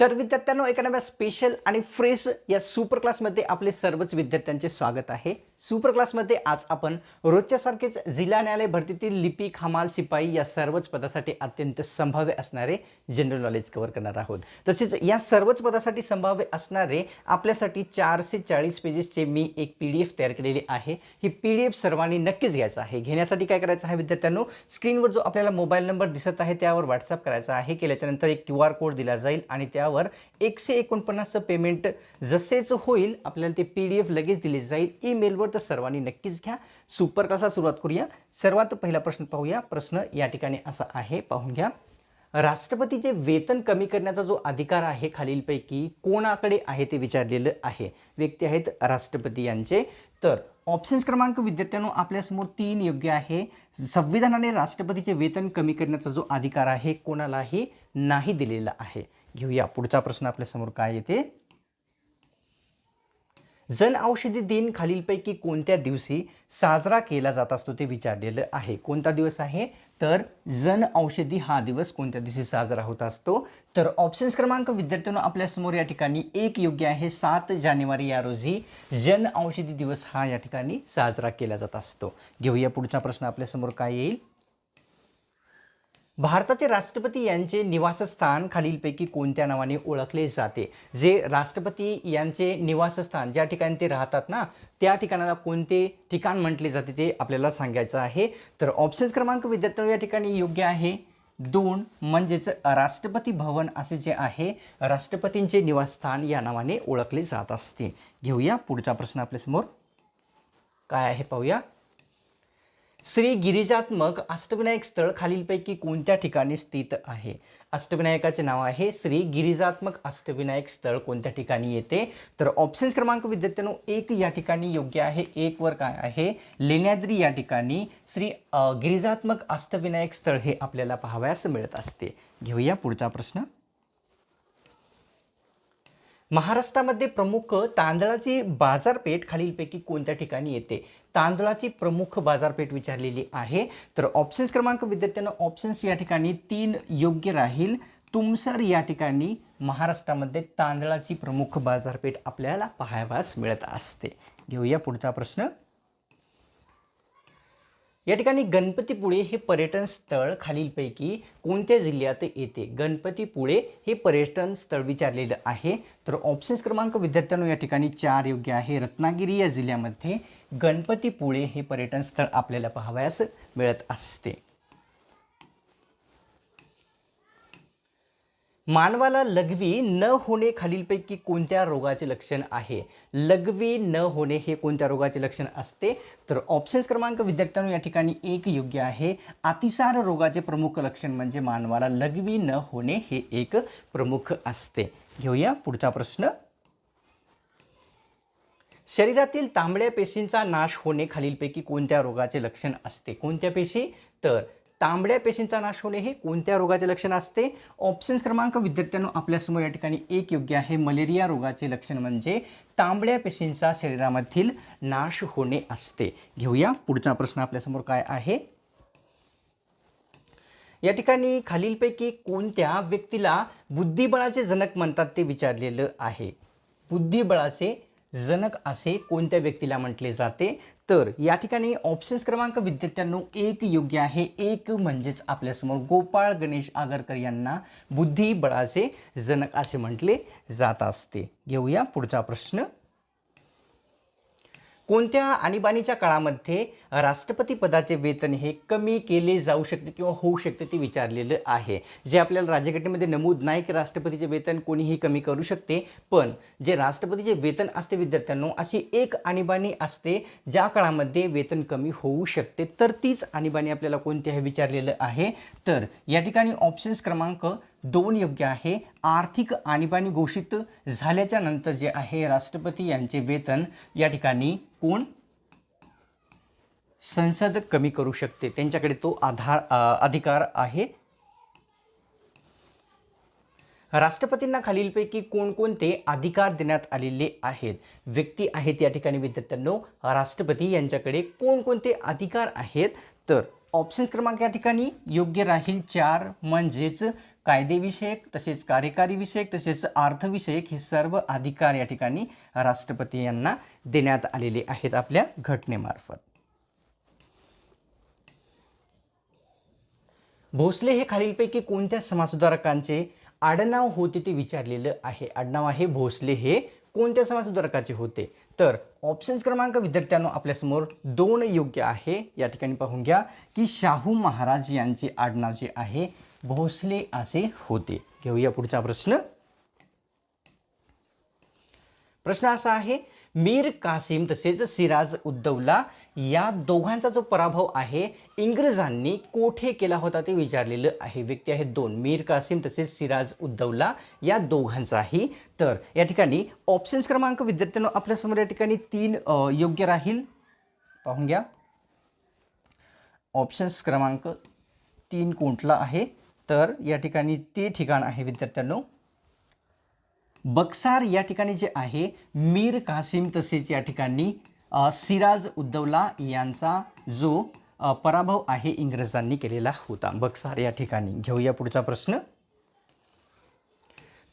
तर विद्यार्थ्यांनो एका नव्या स्पेशल आणि फ्रेश या सुपर क्लासमध्ये आपले सर्वच विद्यार्थ्यांचे स्वागत आहे. सुपर क्लासमध्ये आज आपण रोजच्यासारखेच जिल्हा न्यायालय भरतीतील लिपिक हमाल शिपाई या सर्वच पदासाठी अत्यंत संभाव्य असणारे जनरल नॉलेज कव्हर करणार आहोत. तसेच या सर्वच पदासाठी संभाव्य असणारे आपल्यासाठी चारशे चाळीस पेजेसचे मी एक पी डी एफ तयार केलेली आहे. ही पी डी एफ सर्वांनी नक्कीच घ्यायचं आहे. घेण्यासाठी काय करायचं आहे विद्यार्थ्यांनो? स्क्रीनवर जो आपल्याला मोबाईल नंबर दिसत आहे त्यावर व्हॉट्सअप करायचा आहे केल्याच्यानंतर एक क्यू आर कोड दिला जाईल आणि त्यावर एकशे एकोणपन्नासचं पेमेंट जसेच होईल आपल्याला ते पी डी एफ लगेच दिले जाईल. ईमेलवर तर सर्वांनी नक्कीच घ्या. सुपर क्लासला सुरुवात करूया. सर्वात पहिला प्रश्न पाहूया. प्रश्न या ठिकाणी असा आहे पाहून घ्या. राष्ट्रपतीचे वेतन कमी करण्याचा जो अधिकार आहे खालीलपैकी कोणाकडे आहे ते विचारलेलं आहे? व्यक्ती आहेत राष्ट्रपती यांचे. तर ऑप्शन्स क्रमांक विद्यार्थ्यांनो आपल्यासमोर तीन योग्य आहे. संविधानाने राष्ट्रपतीचे वेतन कमी करण्याचा जो अधिकार आहे कोणालाही नाही दिलेला आहे. घेऊया पुढचा प्रश्न आपल्यासमोर काय येते? जन औषधी दिन खालीलपैकी कोणत्या दिवशी साजरा केला जात असतो ते विचारलेलं आहे. कोणता दिवस आहे? तर जन औषधी हा दिवस कोणत्या दिवशी साजरा होत असतो? तर ऑप्शन्स क्रमांक विद्यार्थ्यांनो आपल्यासमोर या ठिकाणी एक योग्य आहे. सात जानेवारी या रोजी जन औषधी दिवस हा या ठिकाणी साजरा केला जात असतो. घेऊया पुढचा प्रश्न आपल्यासमोर काय येईल? भारताचे राष्ट्रपती यांचे निवासस्थान खालीलपैकी कोणत्या नावाने ओळखले जाते? जे राष्ट्रपती यांचे निवासस्थान ज्या ठिकाणी ते राहतात ना त्या ठिकाणाला कोणते ठिकाण म्हटले जाते ते आपल्याला सांगायचं आहे. तर ऑप्शन्स क्रमांक विद्यार्थ्यांनो या ठिकाणी योग्य आहे. दोन म्हणजेच राष्ट्रपती भवन असे जे आहे राष्ट्रपतींचे निवासस्थान या नावाने ओळखले जात असते. घेऊया पुढचा प्रश्न आपल्यासमोर. काय आहे पाहूया. श्री गिरिजात्मक अष्टविनायक स्थळ खालीलपैकी कोणत्या ठिकाणी स्थित आहे? अष्टविनायकाचे नाव आहे श्री गिरिजात्मक अष्टविनायक स्थळ. कोणत्या ठिकाणी येते? तर ऑप्शन्स क्रमांक विद्यार्थ्यांनो एक या ठिकाणी योग्य आहे एक वर काय आहे? लेण्याद्री या ठिकाणी श्री गिरिजात्मक अष्टविनायक स्थळ हे आपल्याला पाहावयास मिळत असते. घेऊया पुढचा प्रश्न. महाराष्ट्रामध्ये प्रमुख तांदळाची बाजारपेठ खालीलपैकी कोणत्या ठिकाणी येते? तांदळाची प्रमुख बाजारपेठ विचारलेली आहे. तर ऑप्शन्स क्रमांक विद्यार्थ्यांना ऑप्शन्स या ठिकाणी तीन योग्य राहील. तुमसर या ठिकाणी महाराष्ट्रामध्ये तांदळाची प्रमुख बाजारपेठ आपल्याला पाहावयास मिळत असते. घेऊया पुढचा प्रश्न. या ठिकाणी गणपतीपुळे हे पर्यटन स्थळ खालीलपैकी कोणत्या जिल्ह्यात येते? गणपतीपुळे हे पर्यटन स्थळ विचारलेलं आहे. तर ऑप्शन्स क्रमांक विद्यार्थ्यांनो या ठिकाणी चार योग्य आहे. रत्नागिरी या जिल्ह्यामध्ये गणपतीपुळे हे पर्यटन स्थळ आपल्याला पाहावयास मिळत असते. मानवाला लघवी न होणे खालीलपैकी कोणत्या रोगाचे लक्षण आहे? लघवी न होणे हे कोणत्या रोगाचे लक्षण असते? तर ऑप्शन्स क्रमांक विद्यार्थ्यांनो या ठिकाणी एक योग्य आहे. अतिसार रोगाचे प्रमुख लक्षण म्हणजे मानवाला लघवी न होणे हे एक प्रमुख असते. घेऊया पुढचा प्रश्न. शरीरातील तांबड्या पेशींचा नाश होणे खालीलपैकी कोणत्या रोगाचे लक्षण असते? कोणत्या पेशी? तर तांबड्या पेशींचा नाश होणे हे कोणत्या रोगाचे लक्षण असते? ऑप्शन्स क्रमांक विद्यार्थ्यांनो आपल्यासमोर या ठिकाणी एक योग्य आहे. मलेरिया रोगाचे लक्षण म्हणजे तांबड्या पेशींचा शरीरामधील नाश होणे असते. घेऊया पुढचा प्रश्न आपल्यासमोर काय आहे? या ठिकाणी खालीलपैकी कोणत्या व्यक्तीला बुद्धिबळाचे जनक म्हणतात ते विचारलेलं आहे? बुद्धिबळाचे जनक असे कोणत्या व्यक्तीला म्हटले जाते? तर या ठिकाणी ऑप्शन्स क्रमांक विद्यार्थ्यांनो एक योग्य आहे. एक म्हणजेच आपल्यासमोर गोपाळ गणेश आगरकर यांना बुद्धिबळाचे जनक असे म्हटले जात असते. घेऊया पुढचा प्रश्न. कोणत्या आणीबाणीच्या काळामध्ये राष्ट्रपती पदाचे वेतन हे कमी केले जाऊ शकते किंवा होऊ शकते ते विचारलेलं आहे? जे आपल्याला राज्यघटनेमध्ये नमूद नाही की राष्ट्रपतीचे वेतन कोणीही कमी करू शकते पण जे राष्ट्रपतीचे वेतन असते विद्यार्थ्यांनो अशी एक आणीबाणी असते ज्या काळामध्ये वेतन कमी होऊ शकते. तर तीच आणीबाणी आपल्याला कोणती आहे विचारलेलं आहे? तर या ठिकाणी ऑप्शन्स क्रमांक दोन योग्य आहे. आर्थिक आणीबाणी घोषित झाल्याच्यानंतर जे आहे राष्ट्रपती यांचे वेतन या ठिकाणी कोण? संसद कमी करू शकते. त्यांच्याकडे तो आधार अधिकार आहे. राष्ट्रपतींना खालीलपैकी कोणकोणते अधिकार देण्यात आलेले आहेत? व्यक्ती आहेत या ठिकाणी विद्यार्थ्यांनो. राष्ट्रपती यांच्याकडे कोणकोणते अधिकार आहेत? तर ऑप्शन्स क्रमांक या ठिकाणी. योग्य राहील चार म्हणजेच कायदेविषयक तसेच कार्यकारी विषयक तसेच अर्थविषयक हे सर्व अधिकार या ठिकाणी राष्ट्रपती यांना देण्यात आलेले आहेत आपल्या घटनेमार्फत. भोसले हे खालीलपैकी कोणत्या समाजसुधारकांचे आडनाव होते ते विचारलेलं आहे. आडनाव आहे भोसले हे कोणत्या समाजसुधारकाचे होते? तर ऑप्शन्स क्रमांक विद्यार्थ्यांनो आपल्यासमोर दोन योग्य आहे. या ठिकाणी पाहून घ्या की शाहू महाराज यांचे आडनाव जे आहे भोसले असे होते. घेऊया पुढचा प्रश्न. प्रश्न असा आहे मीर कासिम तसेच सिराज उद्दौला या दोघांचा जो पराभव आहे इंग्रजांनी कोठे केला होता ते विचारलेलं आहे. व्यक्ती आहेत दोन मीर कासिम तसेच सिराज उद्दौला या दोघांचाही. तर या ठिकाणी ऑप्शन्स क्रमांक विद्यार्थ्यांनो आपल्यासमोर या ठिकाणी तीन योग्य राहील. पाहून घ्या. ऑप्शन्स क्रमांक तीन कोणता आहे? तर या ठिकाणी ते ठिकाण आहे विद्यार्थ्यांनो. बक्सार या ठिकाणी जे आहे मीर कासिम तसेच या ठिकाणी सिराज उद्दौला यांचा जो पराभव आहे इंग्रजांनी केलेला होता. बक्सार या ठिकाणी. घेऊया पुढचा प्रश्न.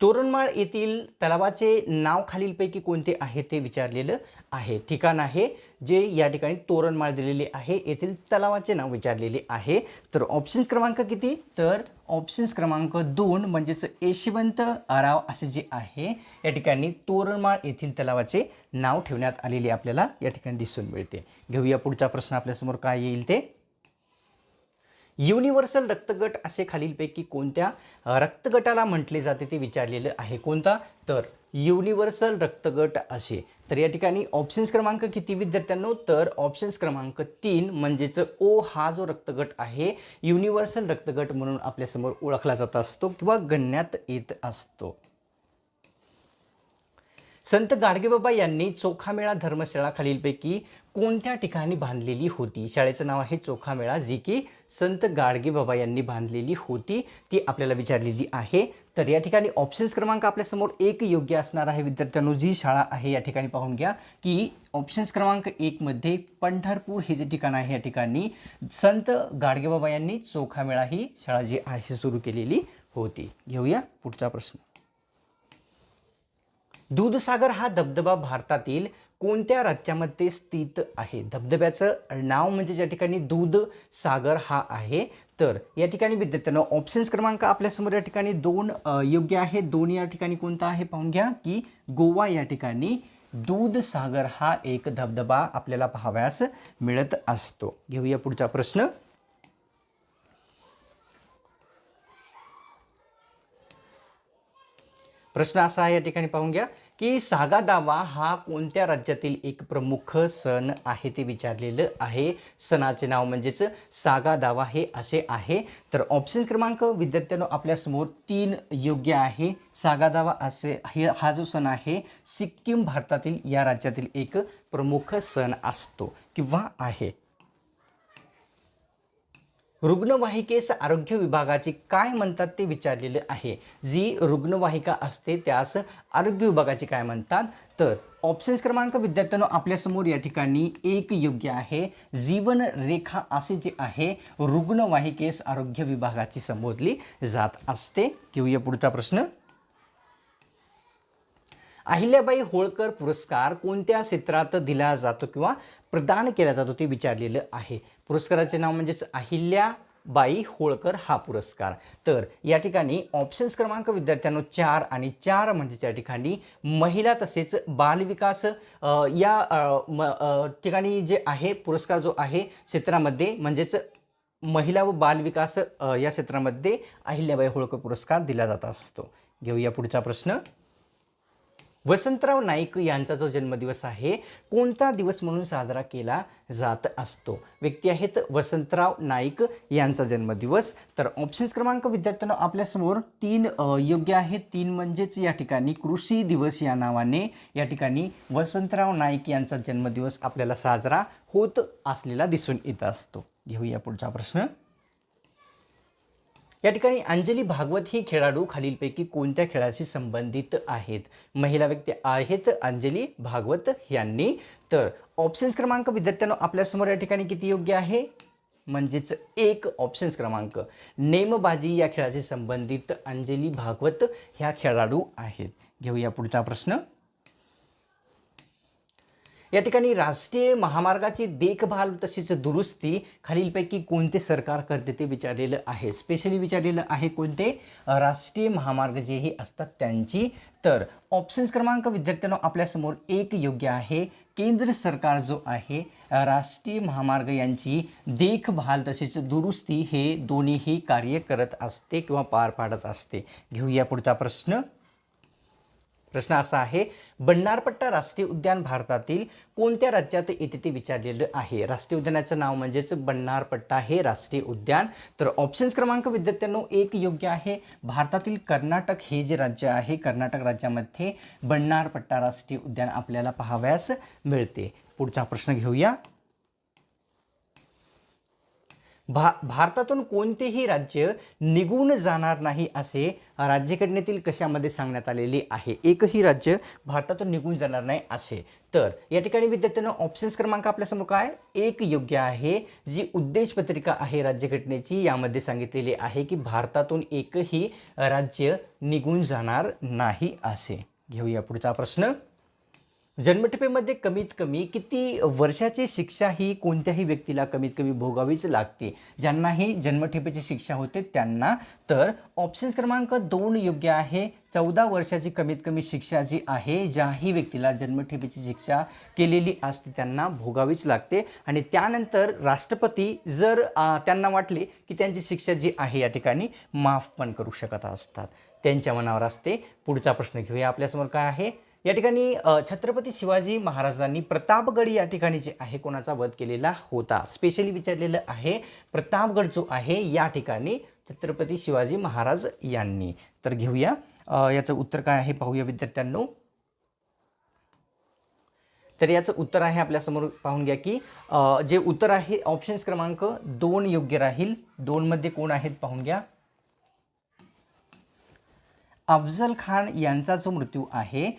तोरणमाळ येथील तलावाचे नाव खालीलपैकी कोणते आहे ते विचारलेलं आहे. ठिकाण आहे जे या ठिकाणी तोरणमाळ दिलेले आहे. येथील तलावाचे नाव विचारलेले आहे. तर ऑप्शन्स क्रमांक किती? तर ऑप्शन्स क्रमांक दोन म्हणजेच यशवंत अराव असे जे आहे या ठिकाणी तोरणमाळ येथील तलावाचे नाव ठेवण्यात आलेले आपल्याला या ठिकाणी दिसून मिळते. घेऊया पुढचा प्रश्न आपल्यासमोर काय येईल ते. युनिव्हर्सल रक्तगट असे खालीलपैकी कोणत्या रक्तगटाला म्हटले जाते ते विचारलेलं आहे. कोणता? तर युनिव्हर्सल रक्तगट असे. तर या ठिकाणी ऑप्शन्स क्रमांक किती विद्यार्थ्यांनो? तर ऑप्शन्स क्रमांक तीन म्हणजेच ओ हा जो रक्तगट आहे युनिव्हर्सल रक्तगट म्हणून आपल्यासमोर ओळखला जात असतो किंवा गणण्यात येत असतो. संत गाडगेबाबा यांनी चोखामेळा धर्मशाळा खालीलपैकी कोणत्या ठिकाणी बांधलेली होती? शाळेचं नाव आहे चोखामेळा जी की संत गाडगेबाबा यांनी बांधलेली होती ती आपल्याला विचारलेली आहे. तर या ठिकाणी ऑप्शन्स क्रमांक आपल्यासमोर एक योग्य असणार आहे. विद्यार्थ्यांनो जी शाळा आहे या ठिकाणी पाहून घ्या की ऑप्शन्स क्रमांक एकमध्ये पंढरपूर हे जे ठिकाण आहे या ठिकाणी संत गाडगेबाबा यांनी चोखामेळा ही शाळा जी आहे सुरू केलेली होती. घेऊया पुढचा प्रश्न. दूधसागर हा धबधबा भारतातील कोणत्या राज्यामध्ये स्थित आहे? धबधब्याचं नाव म्हणजे ज्या ठिकाणी दूध सागर हा आहे तर या ठिकाणी विद्यार्थ्यांना ऑप्शन्स क्रमांक आपल्यासमोर या ठिकाणी दोन योग्य आहे. दोन या ठिकाणी कोणता आहे पाहून घ्या की गोवा या ठिकाणी दूध सागर हा एक धबधबा आपल्याला पाहावयास मिळत असतो. घेऊया पुढचा प्रश्न. प्रश्न असा आहे या ठिकाणी पाहून घ्या की सागा दावा हा कोणत्या राज्यातील एक प्रमुख सण आहे ते विचारलेलं आहे. सणाचे नाव म्हणजेच सागा दावा हे असे आहे. तर ऑप्शन क्रमांक विद्यार्थ्यांनो आपल्यासमोर तीन योग्य आहे. सागा दावा असे हे हा जो सण आहे सिक्कीम भारतातील या राज्यातील एक प्रमुख सण असतो किंवा आहे. रुग्णवाहिकेस आरोग्य विभागाची काय म्हणतात ते विचारलेलं आहे. जी रुग्णवाहिका असते त्यास आरोग्य विभागाची काय म्हणतात? तर ऑप्शन्स क्रमांक विद्यार्थ्यांनो आपल्यासमोर या ठिकाणी एक योग्य आहे. जीवन रेखा असे जे आहे रुग्णवाहिकेस आरोग्य विभागाची संबोधली जात असते. घेऊया पुढचा प्रश्न. अहिल्याबाई होळकर पुरस्कार कोणत्या क्षेत्रात दिला जातो किंवा प्रदान केला जातो ते विचारलेलं आहे. पुरस्काराचे नाव म्हणजेच अहिल्याबाई होळकर हा पुरस्कार. तर या ठिकाणी ऑप्शन्स क्रमांक विद्यार्थ्यांनो चार आणि चार म्हणजे त्या ठिकाणी महिला तसेच बालविकास या म, ठिकाणी जे आहे पुरस्कार जो आहे क्षेत्रामध्ये म्हणजेच महिला व बालविकास या क्षेत्रामध्ये अहिल्याबाई होळकर पुरस्कार दिला जात असतो. घेऊया पुढचा प्रश्न. वसंतराव नाईक यांचा जो जन्मदिवस आहे कोणता दिवस म्हणून साजरा केला जात असतो? व्यक्ती आहेत वसंतराव नाईक यांचा जन्मदिवस. तर ऑप्शन्स क्रमांक विद्यार्थ्यांना आपल्यासमोर तीन योग्य आहेत. तीन म्हणजेच या ठिकाणी कृषी दिवस या नावाने या ठिकाणी वसंतराव नाईक यांचा जन्मदिवस आपल्याला साजरा होत असलेला दिसून येत असतो. घेऊया पुढचा प्रश्न. या ठिकाणी अंजली भागवत ही खेळाडू खालीलपैकी कोणत्या खेळाशी संबंधित आहेत? महिला व्यक्ती आहेत अंजली भागवत यांनी. तर ऑप्शन्स क्रमांक विद्यार्थ्यांनो आपल्यासमोर या ठिकाणी किती योग्य आहे? म्हणजेच एक ऑप्शन्स क्रमांक. नेमबाजी या खेळाशी संबंधित अंजली भागवत ह्या खेळाडू आहेत. घेऊया पुढचा प्रश्न. या ठिकाणी राष्ट्रीय महामार्गाची देखभाल तसेच दुरुस्ती खालीलपैकी कोणते सरकार करते ते विचारलेलं आहे. स्पेशली विचारलेलं आहे कोणते? राष्ट्रीय महामार्ग जेही असतात त्यांची. तर ऑप्शन्स क्रमांक विद्यार्थ्यांना आपल्यासमोर एक योग्य आहे. केंद्र सरकार जो आहे राष्ट्रीय महामार्ग यांची देखभाल तसेच दुरुस्ती हे दोन्हीही कार्य करत असते किंवा पार पाडत असते. घेऊया पुढचा प्रश्न. प्रश्न असा आहे बंडारपट्टा राष्ट्रीय उद्यान भारतातील कोणत्या राज्यात येते ते विचारलेलं आहे? राष्ट्रीय उद्यानाचं नाव म्हणजेच बंडारपट्टा हे राष्ट्रीय उद्यान. तर ऑप्शन्स क्रमांक विद्यार्थ्यांनो एक योग्य आहे. भारतातील कर्नाटक हे जे राज्य आहे कर्नाटक राज्यामध्ये बंडारपट्टा राष्ट्रीय उद्यान आपल्याला पाहावयास मिळते. पुढचा प्रश्न घेऊया. भा भारतातून कोणतेही राज्य निघून जाणार नाही असे राज्यघटनेतील कशामध्ये सांगण्यात आलेले आहे? एकही राज्य भारतातून निघून जाणार नाही असे. तर या ठिकाणी विद्यार्थ्यांना ऑप्शन्स क्रमांक आपल्यासमोर काय? एक योग्य आहे. जी उद्देश पत्रिका आहे राज्यघटनेची यामध्ये सांगितलेली आहे की भारतातून एकही राज्य निघून जाणार नाही असे. घेऊया पुढचा प्रश्न. जन्मठेपेमध्ये कमीत कमी किती वर्षाची शिक्षा ही कोणत्याही व्यक्तीला कमीत कमी भोगावीच लागते? ज्यांनाही जन्मठेपेची शिक्षा होते त्यांना तर ऑप्शन्स क्रमांक दोन योग्य आहे. चौदा वर्षाची कमीत कमी शिक्षा जी आहे ज्याही व्यक्तीला जन्मठेपेची शिक्षा केलेली असते त्यांना भोगावीच लागते. आणि त्यानंतर राष्ट्रपती जर त्यांना वाटले की त्यांची शिक्षा जी आहे या ठिकाणी माफ पण करू शकत असतात. त्यांच्या मनावर असते. पुढचा प्रश्न घेऊया आपल्यासमोर काय आहे? या ठिकाणी छत्रपती शिवाजी महाराजांनी प्रतापगड या ठिकाणी जे आहे कोणाचा वध केलेला होता? स्पेशली विचारलेलं आहे प्रतापगड जो आहे या ठिकाणी छत्रपती शिवाजी महाराज यांनी. तर घेऊया याचं उत्तर काय आहे पाहूया विद्यार्थ्यांनो. तर याचं उत्तर आहे आपल्यासमोर पाहून घ्या की जे उत्तर आहे ऑप्शन्स क्रमांक दोन योग्य राहील. दोनमध्ये कोण आहेत पाहून घ्या. अफजल खान यांचा जो मृत्यू आहे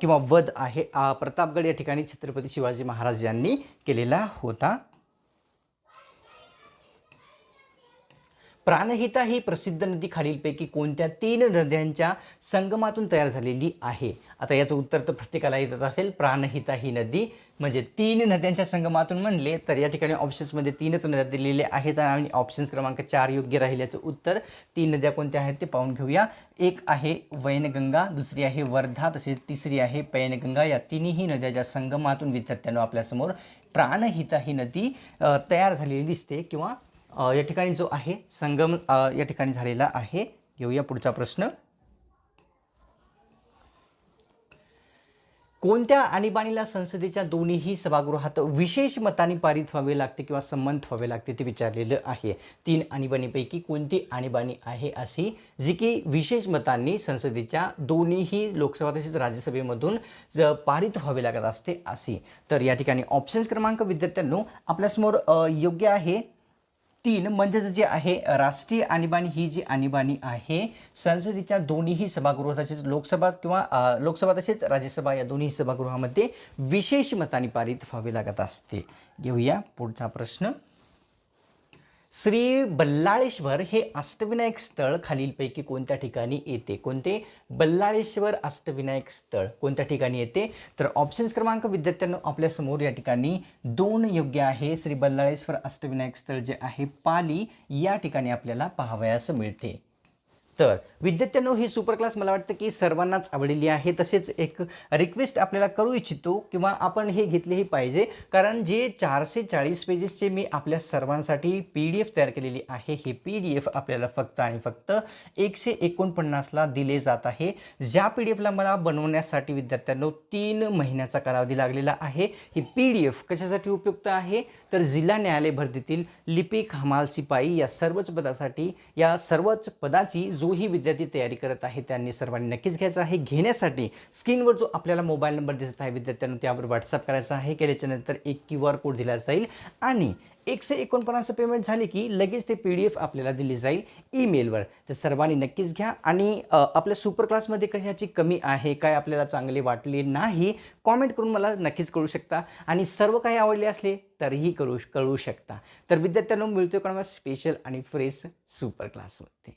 किंवा वध आहे प्रतापगड या ठिकाणी छत्रपती शिवाजी महाराज यांनी केलेला होता. प्राणहिता ही प्रसिद्ध नदी खालीलपैकी कोणत्या तीन नद्यांच्या संगमातून तयार झालेली आहे? आता याचं उत्तर तर प्रत्येकाला येतच असेल. प्राणहिता ही नदी म्हणजे तीन नद्यांच्या संगमातून म्हणले तर या ठिकाणी ऑप्शन्समध्ये तीनच नद्या दिलेल्या आहेत आणि ऑप्शन्स क्रमांक चार योग्य राहिल्याचं उत्तर. तीन नद्या कोणत्या आहेत ते पाहून घेऊया. एक आहे वैनगंगा दुसरी आहे वर्धा तसेच तिसरी आहे पैनगंगा. या तिन्ही नद्याच्या संगमातून विद्यार्थ्यांना आपल्यासमोर प्राणहिता ही नदी तयार झालेली दिसते किंवा या ठिकाणी जो आहे संगम या ठिकाणी झालेला आहे. घेऊया पुढचा प्रश्न. कोणत्या आणीबाणीला संसदेच्या दोन्हीही सभागृहात विशेष मताने पारित व्हावे लागते किंवा संमत व्हावे लागते ते विचारलेलं आहे. तीन आणीबाणीपैकी कोणती आणीबाणी आहे अशी जी की विशेष मतांनी संसदेच्या दोन्हीही लोकसभा तसेच राज्यसभेमधून ज पारित व्हावे लागत असते अशी. तर या ठिकाणी ऑप्शन्स क्रमांक विद्यार्थ्यांनो आपल्यासमोर योग्य आहे. तीन म्हणजेच जे आहे राष्ट्रीय आणीबाणी ही जी आणीबाणी आहे संसदेच्या दोन्हीही सभागृह तसेच लोकसभा किंवा लोकसभा तसेच राज्यसभा या दोन्ही सभागृहामध्ये विशेष मताने पारित व्हावे लागत असते. घेऊया पुढचा प्रश्न. श्री बल्लाळेश्वर हे अष्टविनायक स्थळ खालीलपैकी कोणत्या ठिकाणी येते? कोणते? बल्लाळेश्वर अष्टविनायक स्थळ कोणत्या ठिकाणी येते? तर ऑप्शन्स क्रमांक विद्यार्थ्यांना आपल्यासमोर या ठिकाणी दोन योग्य आहे. श्री बल्लाळेश्वर अष्टविनायक स्थळ जे आहे पाली या ठिकाणी आपल्याला पाहावयास मिळते. तर विद्यार्थ्यांनो ही सुपर क्लास मला वाटतं की सर्वांनाच आवडलेली आहे. तसेच एक रिक्वेस्ट आपल्याला करू इच्छितो किंवा आपण हे घेतलेही पाहिजे. कारण जे चारशे चाळीस पेजेसचे मी आपल्या सर्वांसाठी पी डी एफ तयार केलेली आहे हे पी डी एफ आपल्याला फक्त आणि फक्त एकशे एकोणपन्नासला दिले जात आहे. ज्या पी डी एफला मला बनवण्यासाठी विद्यार्थ्यांनो तीन महिन्याचा कालावधी लागलेला आहे. ही पी डी एफ कशासाठी उपयुक्त आहे? तर जिल्हा न्यायालय भरतीतील लिपिक हमाल सिपाई या सर्वच पदासाठी या सर्वच पदाची जो जोही विद्यार्थी तयारी करत आहे त्यांनी सर्वांनी नक्कीच घ्यायचं आहे. घेण्यासाठी स्क्रीनवर जो आपल्याला मोबाईल नंबर दिसत आहे विद्यार्थ्यांना त्यावर व्हॉट्सअप करायचा आहे. केल्याच्यानंतर एक क्यू आर कोड दिला जाईल आणि एकशे एकोणपन्नास पेमेंट झाले की लगेच ते पी डी एफ आपल्याला दिली जाईल ईमेलवर. तर सर्वांनी नक्कीच घ्या आणि आपल्या सुपर क्लासमध्ये कशाची कमी आहे काय आपल्याला चांगले वाटले नाही कॉमेंट करून मला नक्कीच कळू शकता. आणि सर्व काही आवडले असले तरीही करू कळवू शकता. तर विद्यार्थ्यांना मिळतो कोणाला स्पेशल आणि फ्रेश सुपर क्लासमध्ये